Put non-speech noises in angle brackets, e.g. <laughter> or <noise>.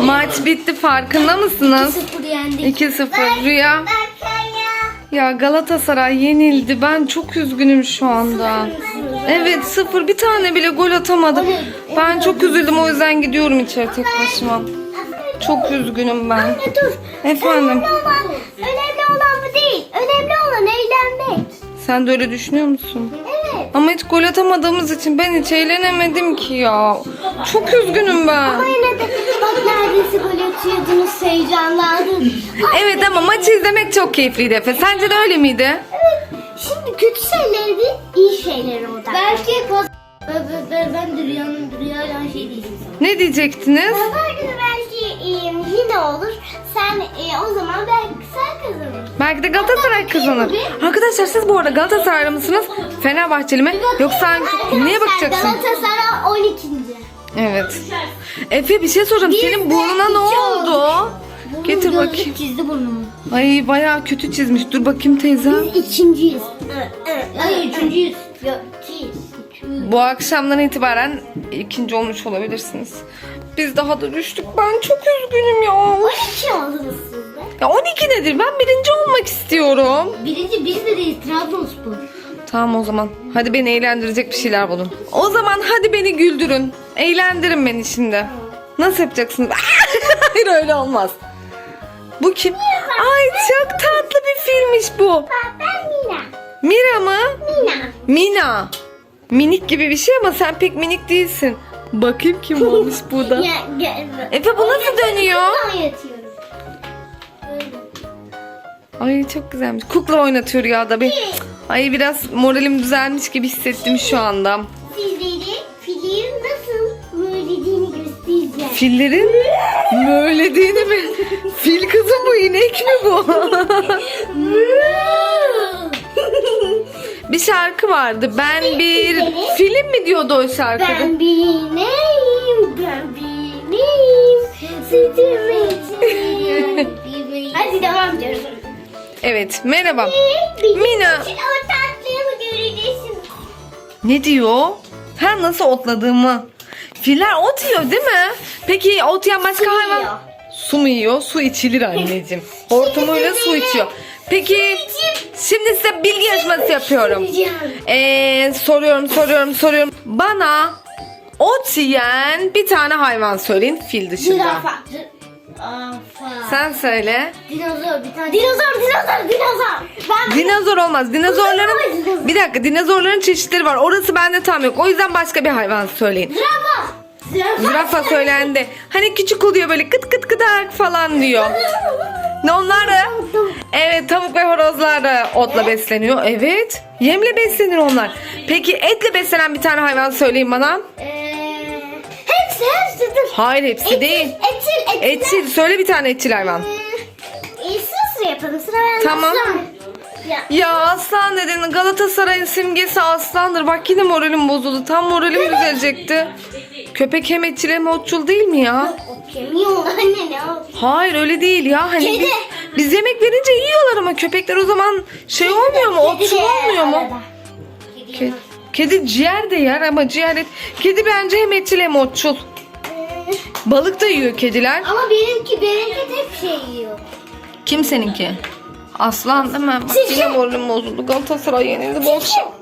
Maç bitti farkında mısınız? 0 yendik. 2-0 Rüya. Ya Galatasaray yenildi. Ben çok üzgünüm şu anda. Evet sıfır bir tane bile gol atamadı. Ben çok üzüldüm o yüzden gidiyorum içeri tek başıma. Çok üzgünüm ben. Anne dur. Efendim Önemli olan, önemli olan bu değil. Önemli olan eğlenmek. sen de öyle düşünüyor musun? Evet. Ama hiç gol atamadığımız için ben hiç eğlenemedim ki ya. Çok üzgünüm ben. Atıyordunuz heyecanlandın. Evet ama maçı izlemek çok keyifliydi Efe. Sence de öyle miydi? Evet. Şimdi kötü şeyleri değil, iyi şeyleri odaklan. Belki kaz... Ben, de rüyanın rüyayla şey diyeceğim sana. Ne diyecektiniz? Pazar günü belki e, yine olur. Sen e, o zaman belki sen kazanırsın. Belki de Galatasaray kazanır. Arkadaşlar siz bu arada Galatasaraylı mısınız? Fenerbahçeli mi? Yoksa niye bakacaksın? Galatasaray 12. Evet. Efe bir şey soracağım. Senin burnuna ne oldu? Getir bakayım. çizdi burnumu. Ay bayağı kötü çizmiş. Dur bakayım teyze. İkinciyiz. Hayır üçüncüyüz. Yok ikiyiz. Bu akşamdan itibaren ikinci olmuş olabilirsiniz. Biz daha da düştük. Ben çok üzgünüm ya. 12 oldunuz siz de. Ya 12 nedir? Ben birinci olmak istiyorum. Birinci biz de değil Trabzonspor. Tamam o zaman. Hadi beni eğlendirecek bir şeyler bulun. O zaman hadi beni güldürün. Eğlendirin beni şimdi. Nasıl yapacaksınız? <laughs> Hayır öyle olmaz. Bu kim? Ay çok tatlı bir filmmiş bu. Ben Mina. Mira mı? Mina. Mina. Minik gibi bir şey ama sen pek minik değilsin. Bakayım kim <laughs> olmuş bu da. Ya, gel. Efe bu nasıl dönüyor? Oynatıyorum. Öyle. Ay çok güzelmiş. Kukla oynatıyor ya da bir. Ay biraz moralim düzelmiş gibi hissettim şu anda. Fillerin möylediğini mi? Fil kızım bu inek mi bu? bir şarkı vardı. Ben bir film mi diyordu o şarkıda? ben bineyim, ben bineyim. Sütümü içeyim. Hadi devam ediyoruz. Evet merhaba. Mina. için. Ne diyor? Ha nasıl otladığımı. Filler ot yiyor değil mi? Peki ot yiyen başka hayvan? yiyor. Su mu yiyor? Su içilir anneciğim. Hortumuyla <laughs> su içiyor. Peki şimdi size bilgi yarışması yapıyorum. Ee, soruyorum soruyorum soruyorum. Bana ot yiyen bir tane hayvan söyleyin fil dışında. Zürafa. Zürafa. Sen söyle. Dinozor bir tane. Dinozor, dinozor, dinozor. Ben Dinozor olmaz. Dinozorların Dinozor. bir dakika dinozorların çeşitleri var. Orası bende tam yok. O yüzden başka bir hayvan söyleyin. Zürafa. Zürafa. Zürafa söylendi. Hani küçük oluyor böyle kıt kıt kıdak falan diyor. Ne onlar da? Evet tavuk ve horozlar da otla besleniyor. Evet. Yemle beslenir onlar. Peki etle beslenen bir tane hayvan söyleyin bana. Hepsi dur. Hayır hepsi değil. Etil, etil. Etçil. Söyle bir tane etçil hayvan. Ee, sıra yapalım. Sıra bende. Tamam. Aslan. Ya. Ya aslan dedin Galatasaray'ın simgesi aslandır. Bak yine moralim bozuldu. Tam moralim düzelecekti. Köpek hem etçil hem otçul değil mi ya? Kemiği anne ne? Hayır öyle değil ya. Hani Kedi. biz, biz yemek verince yiyorlar ama köpekler o zaman şey olmuyor mu? Kedi Otçul olmuyor mu? Kedi Kedi, kedi ciğer de yer ama ciğer et. Kedi bence hem etçil hem otçul. Balık da yiyor kediler. ama benimki benimki tek şey yiyor. Kim seninki? Aslan değil mi? Bak Sizce- yine moralim bozuldu. Galatasaray yenildi bu akşam.